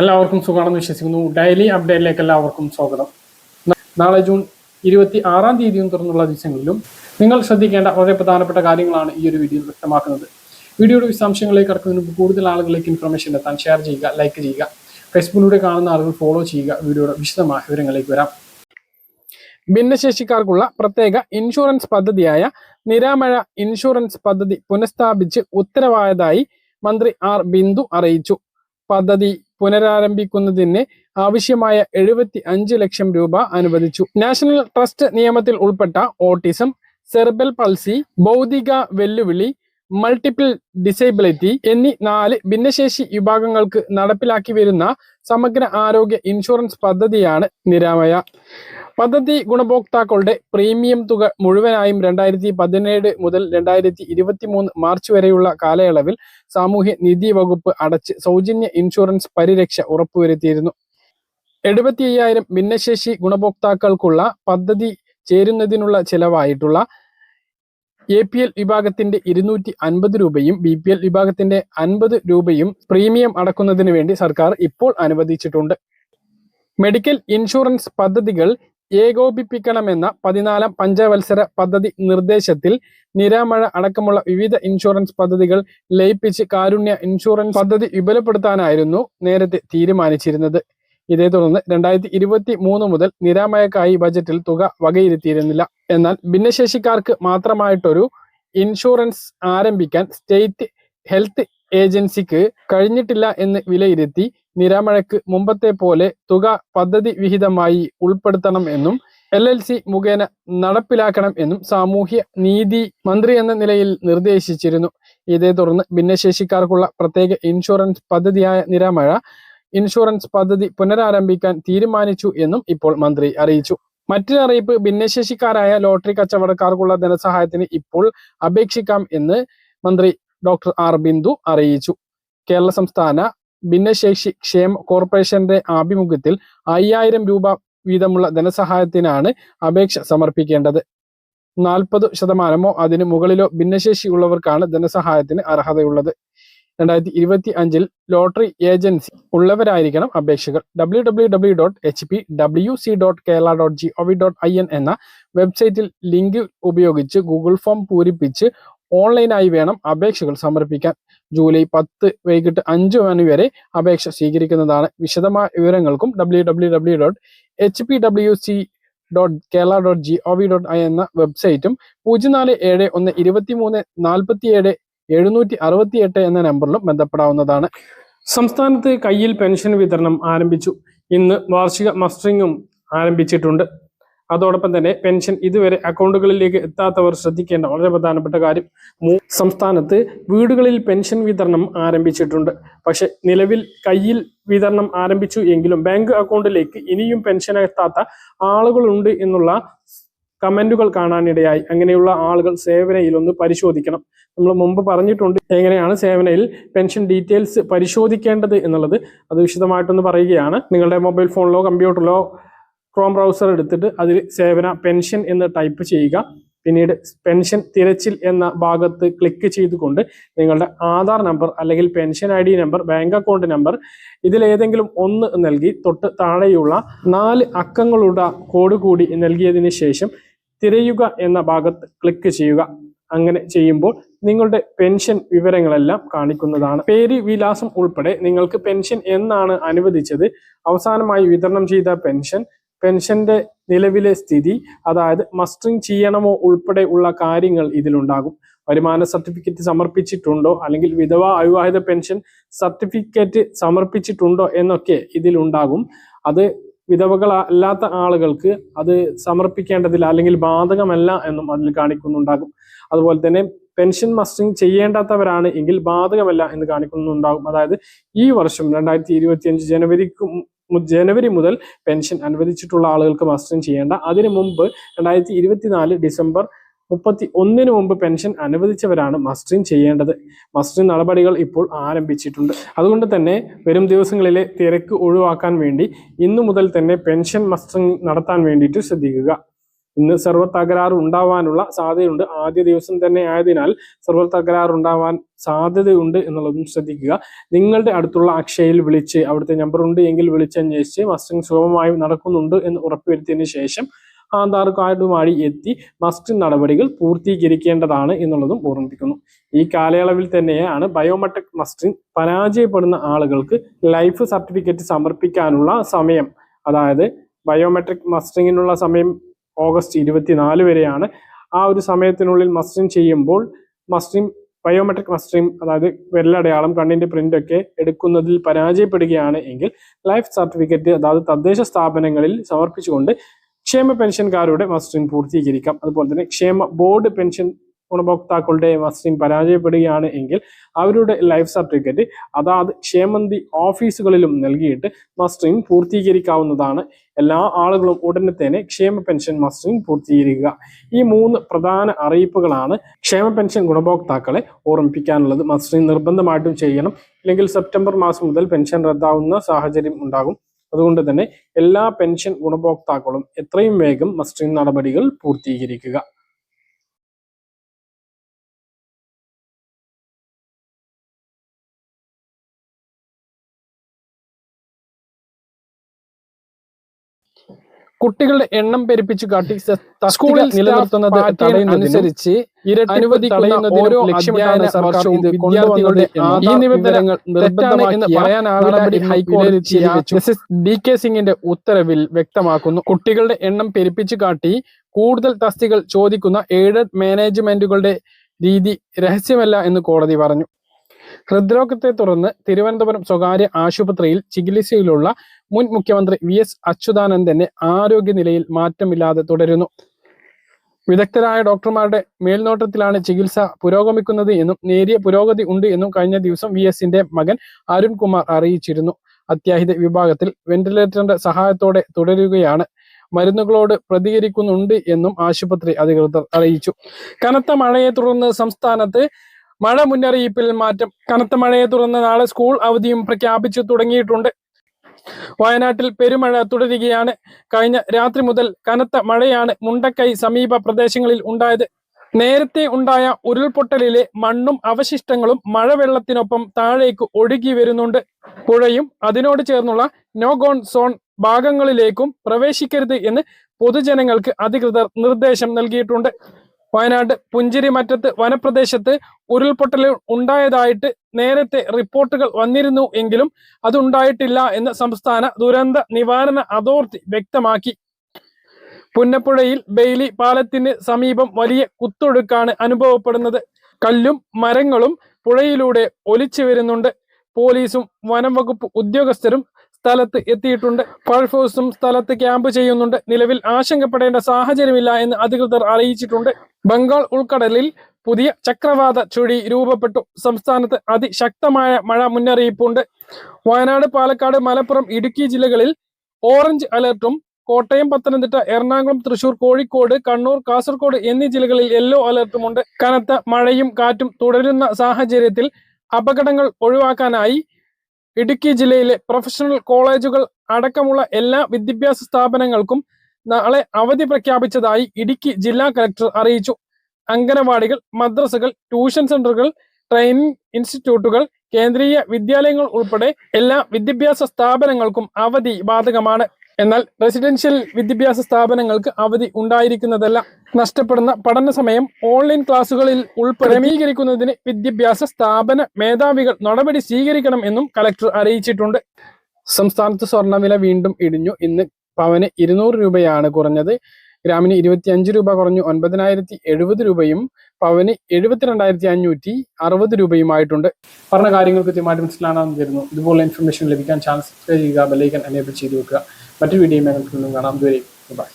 എല്ലാവർക്കും സുഖമാണെന്ന് വിശ്വസിക്കുന്നു. ഡെയിലി അപ്ഡേറ്റിലേക്ക് എല്ലാവർക്കും സ്വാഗതം. നാളെ ജൂൺ ഇരുപത്തി ആറാം തീയതിയും തുറന്നുള്ള ദിവസങ്ങളിലും നിങ്ങൾ ശ്രദ്ധിക്കേണ്ട വളരെ പ്രധാനപ്പെട്ട കാര്യങ്ങളാണ് ഈ ഒരു വീഡിയോയിൽ വ്യക്തമാക്കുന്നത്. വീഡിയോയുടെ വിശദാംശങ്ങളിലേക്ക് കടക്കുന്നതിന് മുമ്പ് കൂടുതൽ ആളുകളിലേക്ക് ഇൻഫർമേഷൻ എത്താൻ ഷെയർ ചെയ്യുക ലൈക്ക് ചെയ്യുക ഫേസ്ബുക്കിലൂടെ കാണുന്ന ആളുകൾ ഫോളോ ചെയ്യുക വീഡിയോയുടെ വിശദമായ വിവരങ്ങളിലേക്ക് വരാം. ഭിന്നശേഷിക്കാർക്കുള്ള പ്രത്യേക ഇൻഷുറൻസ് പദ്ധതിയായ നിരാമഴ ഇൻഷുറൻസ് പദ്ധതി പുനഃസ്ഥാപിച്ച് ഉത്തരവായതായി മന്ത്രി ആർ ബിന്ദു അറിയിച്ചു. പദ്ധതി പുനരാരംഭിക്കുന്നതിന് ആവശ്യമായ എഴുപത്തി അഞ്ച് ലക്ഷം രൂപ അനുവദിച്ചു. നാഷണൽ ട്രസ്റ്റ് നിയമത്തിൽ ഉൾപ്പെട്ട ഓട്ടിസം സെർബൽ പൾസി ഭൗതിക വെല്ലുവിളി മൾട്ടിപ്പിൾ ഡിസേബിലിറ്റി എന്നീ നാല് ഭിന്നശേഷി വിഭാഗങ്ങൾക്ക് നടപ്പിലാക്കി വരുന്ന സമഗ്ര ആരോഗ്യ ഇൻഷുറൻസ് പദ്ധതിയാണ് നിരാമയ. പദ്ധതി ഗുണഭോക്താക്കളുടെ പ്രീമിയം തുക മുഴുവനായും രണ്ടായിരത്തി പതിനേഴ് മുതൽ രണ്ടായിരത്തി ഇരുപത്തി മൂന്ന് മാർച്ച് വരെയുള്ള കാലയളവിൽ സാമൂഹ്യ നിധി വകുപ്പ് അടച്ച് സൗജന്യ ഇൻഷുറൻസ് പരിരക്ഷ ഉറപ്പുവരുത്തിയിരുന്നു. എഴുപത്തി അയ്യായിരം ഭിന്നശേഷി ഗുണഭോക്താക്കൾക്കുള്ള പദ്ധതി ചേരുന്നതിനുള്ള ചെലവായിട്ടുള്ള എ പി എൽ വിഭാഗത്തിന്റെ ഇരുന്നൂറ്റി അൻപത് രൂപയും ബി പി എൽ വിഭാഗത്തിന്റെ അൻപത് രൂപയും പ്രീമിയം അടക്കുന്നതിന് വേണ്ടി സർക്കാർ ഇപ്പോൾ അനുവദിച്ചിട്ടുണ്ട്. മെഡിക്കൽ ഇൻഷുറൻസ് പദ്ധതികൾ ഏകോപിപ്പിക്കണമെന്ന പതിനാലാം പഞ്ചവത്സര പദ്ധതി നിർദ്ദേശത്തിൽ നിരാമഴ അടക്കമുള്ള വിവിധ ഇൻഷുറൻസ് പദ്ധതികൾ ലയിപ്പിച്ച് കാരുണ്യ ഇൻഷുറൻസ് പദ്ധതി വിപുലപ്പെടുത്താനായിരുന്നു നേരത്തെ തീരുമാനിച്ചിരുന്നത്. ഇതേ തുടർന്ന് രണ്ടായിരത്തി ഇരുപത്തി മൂന്ന് മുതൽ നിരാമയക്കായി ബജറ്റിൽ തുക വകയിരുത്തിയിരുന്നില്ല. എന്നാൽ ഭിന്നശേഷിക്കാർക്ക് മാത്രമായിട്ടൊരു ഇൻഷുറൻസ് ആരംഭിക്കാൻ സ്റ്റേറ്റ് ഹെൽത്ത് ഏജൻസിക്ക് കഴിഞ്ഞിട്ടില്ല എന്ന് വിലയിരുത്തി നിരാമഴയ്ക്ക് മുമ്പത്തെ പോലെ തുക പദ്ധതി വിഹിതമായി ഉൾപ്പെടുത്തണം എന്നും എൽ എൽ സി മുഖേന നടപ്പിലാക്കണം എന്നും സാമൂഹ്യ നീതി മന്ത്രി എന്ന നിലയിൽ നിർദ്ദേശിച്ചിരുന്നു. ഇതേ തുടർന്ന് ഭിന്നശേഷിക്കാർക്കുള്ള പ്രത്യേക ഇൻഷുറൻസ് പദ്ധതിയായ നിരാമഴ ഇൻഷുറൻസ് പദ്ധതി പുനരാരംഭിക്കാൻ തീരുമാനിച്ചു എന്നും ഇപ്പോൾ മന്ത്രി അറിയിച്ചു. മറ്റൊരു അറിയിപ്പ് ഭിന്നശേഷിക്കാരായ ലോട്ടറി കച്ചവടക്കാർക്കുള്ള ധനസഹായത്തിന് ഇപ്പോൾ അപേക്ഷിക്കാം എന്ന് മന്ത്രി ഡോക്ടർ ആർ ബിന്ദു അറിയിച്ചു. കേരള സംസ്ഥാന ഭിന്നശേഷി ക്ഷേമ കോർപ്പറേഷന്റെ ആഭിമുഖ്യത്തിൽ അയ്യായിരം രൂപ വീതമുള്ള ധനസഹായത്തിനാണ് അപേക്ഷ സമർപ്പിക്കേണ്ടത്. നാൽപ്പത് ശതമാനമോ അതിന് മുകളിലോ ഭിന്നശേഷി ഉള്ളവർക്കാണ് ധനസഹായത്തിന് അർഹതയുള്ളത്. രണ്ടായിരത്തി ഇരുപത്തി അഞ്ചിൽ ലോട്ടറി ഏജൻസി ഉള്ളവരായിരിക്കണം അപേക്ഷകൾ. W W W dot H P W C dot Kerala dot G O V dot I N എന്ന വെബ്സൈറ്റിൽ ലിങ്ക് ഉപയോഗിച്ച് ഗൂഗിൾ ഫോം പൂരിപ്പിച്ച് ഓൺലൈനായി വേണം അപേക്ഷകൾ സമർപ്പിക്കാൻ. ജൂലൈ പത്ത് വൈകിട്ട് അഞ്ച് മണി വരെ അപേക്ഷ സ്വീകരിക്കുന്നതാണ്. വിശദമായ വിവരങ്ങൾക്കും W W W dot H P W C dot Kerala dot G O V dot I എന്ന വെബ്സൈറ്റും പൂജ്യം നാല് ഏഴ് ഒന്ന് ഇരുപത്തി മൂന്ന് നാൽപ്പത്തി ഏഴ് എഴുന്നൂറ്റി അറുപത്തി എട്ട് എന്ന നമ്പറിലും ബന്ധപ്പെടാവുന്നതാണ്. സംസ്ഥാനത്ത് കയ്യിൽ പെൻഷൻ വിതരണം ആരംഭിച്ചു. ഇന്ന് വാർഷിക മസ്റ്ററിങ്ങും ആരംഭിച്ചിട്ടുണ്ട്. അതോടൊപ്പം തന്നെ പെൻഷൻ ഇതുവരെ അക്കൗണ്ടുകളിലേക്ക് എത്താത്തവർ ശ്രദ്ധിക്കേണ്ട വളരെ പ്രധാനപ്പെട്ട കാര്യം സംസ്ഥാനത്ത് വീടുകളിൽ പെൻഷൻ വിതരണം ആരംഭിച്ചിട്ടുണ്ട്. പക്ഷെ നിലവിൽ കയ്യിൽ വിതരണം ആരംഭിച്ചു എങ്കിലും ബാങ്ക് അക്കൗണ്ടിലേക്ക് ഇനിയും പെൻഷൻ എത്താത്ത ആളുകളുണ്ട് എന്നുള്ള കമന്റുകൾ കാണാനിടയായി. അങ്ങനെയുള്ള ആളുകൾ സേവനയിൽ ഒന്ന് പരിശോധിക്കണം. നമ്മൾ മുമ്പ് പറഞ്ഞിട്ടുണ്ട് എങ്ങനെയാണ് സേവനയിൽ പെൻഷൻ ഡീറ്റെയിൽസ് പരിശോധിക്കേണ്ടത് എന്നുള്ളത്. അത് വിശദമായിട്ടൊന്ന് പറയുകയാണ്. നിങ്ങളുടെ മൊബൈൽ ഫോണിലോ കമ്പ്യൂട്ടറിലോ ക്രോം ബ്രൗസർ എടുത്തിട്ട് അതിൽ സേവന പെൻഷൻ എന്ന് ടൈപ്പ് ചെയ്യുക. പിന്നീട് പെൻഷൻ തിരച്ചിൽ എന്ന ഭാഗത്ത് ക്ലിക്ക് ചെയ്തുകൊണ്ട് നിങ്ങളുടെ ആധാർ നമ്പർ അല്ലെങ്കിൽ pension I D number bank account number ഇതിലേതെങ്കിലും ഒന്ന് നൽകി തൊട്ട് താഴെയുള്ള നാല് അക്കങ്ങളുടെ കോഡ് കൂടി നൽകിയതിന് ശേഷം തിരയുക എന്ന ഭാഗത്ത് ക്ലിക്ക് ചെയ്യുക. അങ്ങനെ ചെയ്യുമ്പോൾ നിങ്ങളുടെ പെൻഷൻ വിവരങ്ങളെല്ലാം കാണിക്കുന്നതാണ്. പേര് വിലാസം ഉൾപ്പെടെ നിങ്ങൾക്ക് പെൻഷൻ എന്നാണ് അനുവദിച്ചത്. അവസാനമായി വിതരണം ചെയ്ത പെൻഷൻ പെൻഷന്റെ നിലവിലെ സ്ഥിതി അതായത് മസ്റ്ററിംഗ് ചെയ്യണമോ ഉൾപ്പെടെ ഉള്ള കാര്യങ്ങൾ ഇതിലുണ്ടാകും. വരുമാന സർട്ടിഫിക്കറ്റ് സമർപ്പിച്ചിട്ടുണ്ടോ അല്ലെങ്കിൽ വിധവ അവിവാഹിത പെൻഷൻ സർട്ടിഫിക്കറ്റ് സമർപ്പിച്ചിട്ടുണ്ടോ എന്നൊക്കെ ഇതിലുണ്ടാകും. അത് വിധവകൾ അല്ലാത്ത ആളുകൾക്ക് അത് സമർപ്പിക്കേണ്ടതില്ല അല്ലെങ്കിൽ ബാധകമല്ല എന്നും അതിൽ കാണിക്കുന്നുണ്ടാകും. അതുപോലെ തന്നെ പെൻഷൻ മസ്റ്ററിംഗ് ചെയ്യേണ്ടാത്തവരാണ് എങ്കിൽ ബാധകമല്ല എന്ന് കാണിക്കുന്നുണ്ടാകും. അതായത് ഈ വർഷം രണ്ടായിരത്തി ഇരുപത്തി അഞ്ച് ജനുവരിക്ക് ജനുവരി മുതൽ പെൻഷൻ അനുവദിച്ചിട്ടുള്ള ആളുകൾക്ക് മസ്റ്ററിംഗ് ചെയ്യേണ്ട. അതിനു മുമ്പ് രണ്ടായിരത്തി ഇരുപത്തിനാല് ഡിസംബർ മുപ്പത്തി ഒന്നിന് മുമ്പ് പെൻഷൻ അനുവദിച്ചവരാണ് മസ്റ്ററിംഗ് ചെയ്യേണ്ടത്. മസ്റ്ററിംഗ് നടപടികൾ ഇപ്പോൾ ആരംഭിച്ചിട്ടുണ്ട്. അതുകൊണ്ട് തന്നെ വരും ദിവസങ്ങളിലെ തിരക്ക് ഒഴിവാക്കാൻ വേണ്ടി ഇന്നു മുതൽ തന്നെ പെൻഷൻ മസ്റ്ററിംഗ് നടത്താൻ വേണ്ടിയിട്ട് ശ്രദ്ധിക്കുക. ഇന്ന് സെർവർ തകരാർ ഉണ്ടാവാനുള്ള സാധ്യതയുണ്ട്. ആദ്യ ദിവസം തന്നെ ആയതിനാൽ സെർവർ തകരാർ ഉണ്ടാവാൻ സാധ്യതയുണ്ട് എന്നുള്ളതും ശ്രദ്ധിക്കുക. നിങ്ങളുടെ അടുത്തുള്ള അക്ഷയയിൽ വിളിച്ച് അവിടുത്തെ നമ്പർ ഉണ്ട് എങ്കിൽ വിളിച്ചന്വേഷിച്ച് മസ്റ്റിംഗ് സുഗമമായി നടക്കുന്നുണ്ട് എന്ന് ഉറപ്പുവരുത്തിയതിനു ശേഷം ആധാർ കാർഡുമായി എത്തി മസ്റ്റിംഗ് നടപടികൾ പൂർത്തീകരിക്കേണ്ടതാണ് എന്നുള്ളതും ഓർമ്മിപ്പിക്കുന്നു. ഈ കാലയളവിൽ തന്നെയാണ് ബയോമെട്രിക് മസ്റ്റിംഗ് പരാജയപ്പെടുന്ന ആളുകൾക്ക് ലൈഫ് സർട്ടിഫിക്കറ്റ് സമർപ്പിക്കാനുള്ള സമയം. അതായത് ബയോമെട്രിക് മസ്റ്ററിങ്ങിനുള്ള സമയം ഓഗസ്റ്റ് ഇരുപത്തിനാല് വരെയാണ്. ആ ഒരു സമയത്തിനുള്ളിൽ മസ്റ്റിം ചെയ്യുമ്പോൾ മസ്റ്റിം ബയോമെട്രിക് മസ്റ്റിം അതായത് വിരലടയാളം കണ്ണിന്റെ പ്രിന്റ് ഒക്കെ എടുക്കുന്നതിൽ പരാജയപ്പെടുകയാണ് എങ്കിൽ ലൈഫ് സർട്ടിഫിക്കറ്റ് അതായത് തദ്ദേശ സ്ഥാപനങ്ങളിൽ സമർപ്പിച്ചുകൊണ്ട് ക്ഷേമ പെൻഷൻകാരുടെ മസ്റ്ററിങ് പൂർത്തീകരിക്കാം. അതുപോലെ തന്നെ ക്ഷേമ ബോർഡ് പെൻഷൻ ഗുണഭോക്താക്കളുടെ മസ്റ്ററിങ് പരാജയപ്പെടുകയാണ് എങ്കിൽ അവരുടെ ലൈഫ് സർട്ടിഫിക്കറ്റ് അതാത് ക്ഷേമന്തി ഓഫീസുകളിലും നൽകിയിട്ട് മസ്റ്ററിംഗ് പൂർത്തീകരിക്കാവുന്നതാണ്. എല്ലാ ആളുകളും ഉടനെ തന്നെ ക്ഷേമ പെൻഷൻ മസ്റ്ററിംഗ് പൂർത്തീകരിക്കുക. ഈ മൂന്ന് പ്രധാന അറിയിപ്പുകളാണ് ക്ഷേമ പെൻഷൻ ഗുണഭോക്താക്കളെ ഓർമ്മിപ്പിക്കാനുള്ളത്. മസ്റ്ററിംഗ് നിർബന്ധമായിട്ടും ചെയ്യണം. ഇല്ലെങ്കിൽ സെപ്റ്റംബർ മാസം മുതൽ പെൻഷൻ റദ്ദാവുന്ന സാഹചര്യം ഉണ്ടാകും. അതുകൊണ്ട് തന്നെ എല്ലാ പെൻഷൻ ഗുണഭോക്താക്കളും എത്രയും വേഗം മസ്റ്ററിംഗ് നടപടികൾ പൂർത്തീകരിക്കുക. കുട്ടികളുടെ എണ്ണം പെരുപ്പിച്ചു കാട്ടി സ്കൂളിൽ നിലനിർത്തുന്നത് അനുസരിച്ച് അനുവദിക്കുന്ന ഓരോ വിദ്യാർത്ഥികളുടെ ഈ നിബന്ധനകൾ നിർബന്ധമാണെന്ന് പറയാനാവില്ല ഹൈക്കോടതി ഡി കെ സിംഗിന്റെ ഉത്തരവിൽ വ്യക്തമാക്കുന്നു. കുട്ടികളുടെ എണ്ണം പെരുപ്പിച്ചു കാട്ടി കൂടുതൽ തസ്തികൾ ചോദിക്കുന്ന എയ്ഡഡ് മാനേജ്മെന്റുകളുടെ രീതി രഹസ്യമല്ല എന്ന് കോടതി പറഞ്ഞു. ഹൃദ്രോഗത്തെ തുടർന്ന് തിരുവനന്തപുരം സ്വകാര്യ ആശുപത്രിയിൽ ചികിത്സയിലുള്ള മുൻ മുഖ്യമന്ത്രി വി എസ് അച്യുതാനന്ദന്റെ ആരോഗ്യനിലയിൽ മാറ്റമില്ലാതെ തുടരുന്നു. വിദഗ്ധരായ ഡോക്ടർമാരുടെ മേൽനോട്ടത്തിലാണ് ചികിത്സ പുരോഗമിക്കുന്നത് എന്നും നേരിയ പുരോഗതി ഉണ്ട് എന്നും കഴിഞ്ഞ ദിവസം വി എസിന്റെ മകൻ അരുൺകുമാർ അറിയിച്ചിരുന്നു. അത്യാഹിത വിഭാഗത്തിൽ വെന്റിലേറ്ററിന്റെ സഹായത്തോടെ തുടരുകയാണ്. മരുന്നുകളോട് പ്രതികരിക്കുന്നുണ്ട് എന്നും ആശുപത്രി അധികൃതർ അറിയിച്ചു. കനത്ത മഴയെ തുടർന്ന് സംസ്ഥാനത്ത് മഴ മുന്നറിയിപ്പിൽ മാറ്റം. കനത്ത മഴയെ തുടർന്ന് നാളെ സ്കൂൾ അവധിയും പ്രഖ്യാപിച്ചു തുടങ്ങിയിട്ടുണ്ട്. വയനാട്ടിൽ പെരുമഴ തുടരുകയാണ്. കഴിഞ്ഞ രാത്രി മുതൽ കനത്ത മഴയാണ് മുണ്ടക്കൈ സമീപ പ്രദേശങ്ങളിൽ ഉണ്ടായത്. നേരത്തെ ഉണ്ടായ ഉരുൾപൊട്ടലിലെ മണ്ണും അവശിഷ്ടങ്ങളും മഴവെള്ളത്തിനൊപ്പം താഴേക്ക് ഒഴുകി വരുന്നുണ്ട്. പുഴയും അതിനോട് ചേർന്നുള്ള നോ ഗോൺ സോൺ ഭാഗങ്ങളിലേക്കും പ്രവേശിക്കരുത് എന്ന് പൊതുജനങ്ങൾക്ക് അധികൃതർ നിർദ്ദേശം നൽകിയിട്ടുണ്ട്. വയനാട് പുഞ്ചിരിമറ്റത്ത് വനപ്രദേശത്ത് ഉരുൾപൊട്ടൽ ഉണ്ടായതായിട്ട് നേരത്തെ റിപ്പോർട്ടുകൾ വന്നിരുന്നു എങ്കിലും അതുണ്ടായിട്ടില്ല എന്ന് സംസ്ഥാന ദുരന്ത നിവാരണ അതോറിറ്റി വ്യക്തമാക്കി. പുന്നപ്പുഴയിൽ ബെയിലി പാലത്തിന് സമീപം വലിയ കുത്തൊഴുക്കാണ് അനുഭവപ്പെടുന്നത്. കല്ലും മരങ്ങളും പുഴയിലൂടെ ഒലിച്ചു വരുന്നുണ്ട്. പോലീസും വനം വകുപ്പ് ഉദ്യോഗസ്ഥരും സ്ഥലത്ത് എത്തിയിട്ടുണ്ട്. ഫയർഫോഴ്സും സ്ഥലത്ത് ക്യാമ്പ് ചെയ്യുന്നുണ്ട്. നിലവിൽ ആശങ്കപ്പെടേണ്ട സാഹചര്യമില്ല എന്ന് അധികൃതർ അറിയിച്ചിട്ടുണ്ട്. ബംഗാൾ ഉൾക്കടലിൽ പുതിയ ചക്രവാത ചുഴി രൂപപ്പെട്ടു. സംസ്ഥാനത്ത് അതിശക്തമായ മഴ മുന്നറിയിപ്പുണ്ട്. വയനാട് പാലക്കാട് മലപ്പുറം ഇടുക്കി ജില്ലകളിൽ ഓറഞ്ച് അലർട്ടും കോട്ടയം പത്തനംതിട്ട എറണാകുളം തൃശൂർ കോഴിക്കോട് കണ്ണൂർ കാസർഗോഡ് എന്നീ ജില്ലകളിൽ യെല്ലോ അലർട്ടുമുണ്ട്. കനത്ത മഴയും കാറ്റും തുടരുന്ന സാഹചര്യത്തിൽ അപകടങ്ങൾ ഒഴിവാക്കാനായി ഇടുക്കി ജില്ലയിലെ പ്രൊഫഷണൽ കോളേജുകൾ അടക്കമുള്ള എല്ലാ വിദ്യാഭ്യാസ സ്ഥാപനങ്ങൾക്കും നാളെ അവധി പ്രഖ്യാപിച്ചതായി ഇടുക്കി ജില്ലാ കലക്ടർ അറിയിച്ചു. അംഗനവാടികൾ മദ്രസകൾ ട്യൂഷൻ സെന്ററുകൾ ട്രെയിനിങ് ഇൻസ്റ്റിറ്റ്യൂട്ടുകൾ കേന്ദ്രീയ വിദ്യാലയങ്ങൾ ഉൾപ്പെടെ എല്ലാ വിദ്യാഭ്യാസ സ്ഥാപനങ്ങൾക്കും അവധി ബാധകമാണ്. എന്നാൽ റെസിഡൻഷ്യൽ വിദ്യാഭ്യാസ സ്ഥാപനങ്ങൾക്ക് അവധി ഉണ്ടായിരിക്കുന്നതല്ല. നഷ്ടപ്പെടുന്ന പഠന സമയം ഓൺലൈൻ ക്ലാസുകളിൽ ഉൾക്രമീകരിക്കുന്നതിന് വിദ്യാഭ്യാസ സ്ഥാപന മേധാവികൾ നടപടി സ്വീകരിക്കണം എന്നും കലക്ടർ അറിയിച്ചിട്ടുണ്ട്. സംസ്ഥാനത്ത് സ്വർണവില വീണ്ടും ഇടിഞ്ഞു. ഇന്ന് പവന് ഇരുന്നൂറ് രൂപയാണ് കുറഞ്ഞത്. ഗ്രാമിന് ഇരുപത്തിയഞ്ച് രൂപ കുറഞ്ഞു. ഒൻപതിനായിരത്തി എഴുപത് രൂപയും പവന് എഴുപത്തിരണ്ടായിരത്തി അഞ്ഞൂറ്റി അറുപത് രൂപയുമായിട്ടുണ്ട്. പറഞ്ഞ കാര്യങ്ങൾ കൃത്യമായിട്ട് മനസ്സിലാണെന്ന് തരുന്നു ഇതുപോലെ ഇൻഫർമേഷൻ ലഭിക്കാൻ ചാനൽ സബ്സ്ക്രൈബ് ചെയ്യുക ബെല്ലൈക്കൻ എനേബിൾ ചെയ്ത് വെക്കുക. മറ്റൊരു വീഡിയോ കാണാം. ഇതുവരെ ബൈ